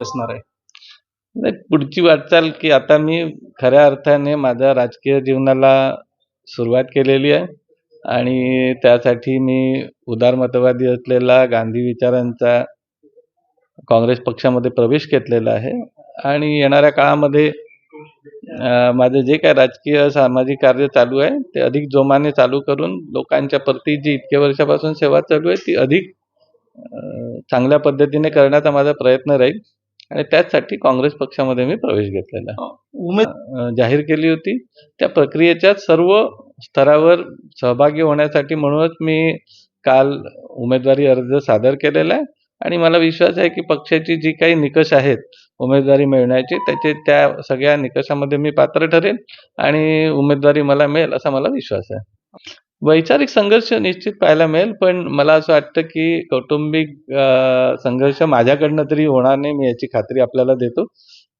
असणार आहे? नाही पुढची वाटचाल की आता मी खऱ्या अर्थाने माझ्या राजकीय जीवनाला सुरुवात केलेली आहे आणि त्यासाठी मी उदारमतवादी असलेला गांधी विचारांचा काँग्रेस पक्षामध्ये प्रवेश घेतलेला आहे. आणि येणाऱ्या काळामध्ये माझं जे काय राजकीय सामाजिक कार्य चालू आहे ते अधिक जोमाने चालू करून लोकांच्या प्रती जी इतक्या वर्षापासून सेवा चालू आहे ती अधिक चांगल्या पद्धतीने करण्याचा माझा प्रयत्न राहील. आणि त्याचसाठी काँग्रेस पक्षामध्ये मी प्रवेश घेतलेला आहे. उमेद जाहीर केली होती. त्या प्रक्रियेच्या सर्व स्तरावर सहभागी होण्यासाठी म्हणूनच मी काल उमेदवारी अर्ज सादर केलेला आहे. आणि मला विश्वास आहे की पक्षाची जी काही निकष आहेत उमेदवारी मिळण्याची त्याचे त्या सगळ्या निकषामध्ये मी पात्र ठरेन आणि उमेदवारी मला मिळेल असा मला विश्वास आहे. वैचारिक संघर्ष निश्चित पाहायला मिळेल पण मला असं वाटतं की कौटुंबिक संघर्ष माझ्याकडनं तरी होणार नाही मी याची खात्री आपल्याला देतो.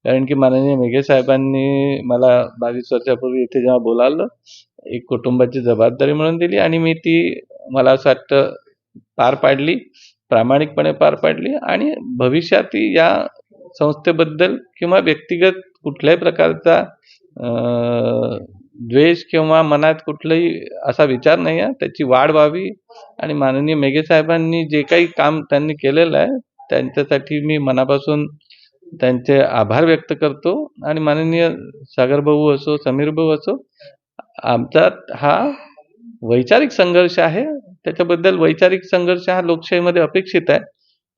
कारण की माननीय मेघे साहेबांनी मला बावीस वर्षापूर्वी इथे जेव्हा बोलावलं एक कुटुंबाची जबाबदारी म्हणून दिली आणि मी ती मला असं वाटतं पार पाडली प्रामाणिकपणे पार पाडली आणि भविष्यातही या संस्थेबद्दल किंवा व्यक्तिगत कुठल्याही प्रकारचा द्वेष किंवा मनात कुठलाही असा विचार नाही आहे. त्याची वाढ व्हावी आणि माननीय मेघे साहेबांनी जे काही काम त्यांनी केलेलं आहे त्यांच्यासाठी मी मनापासून त्यांचे आभार व्यक्त करतो. आणि माननीय सागर भाऊ असो समीर भाऊ असो आमचा हा वैचारिक संघर्ष आहे. त्याच्याबद्दल वैचारिक संघर्ष हा लोकशाहीमध्ये अपेक्षित आहे.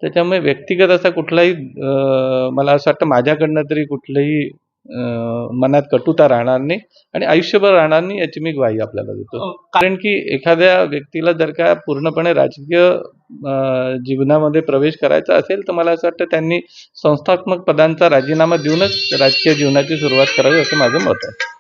त्याच्यामुळे व्यक्तिगत असा कुठलाही मला असं वाटतं माझ्याकडनं तरी कुठलंही मनात कटुता राहणार नाही आणि आयुष्यभर राहणार नाही याची मी ग्वाही आपल्याला देतो. कारण की एखाद्या व्यक्तीला जर का पूर्णपणे राजकीय जीवनामध्ये प्रवेश करायचा असेल तर मला असं वाटतं त्यांनी संस्थात्मक पदांचा राजीनामा देऊनच राजकीय जीवनाची सुरुवात करावी असं माझं मत आहे.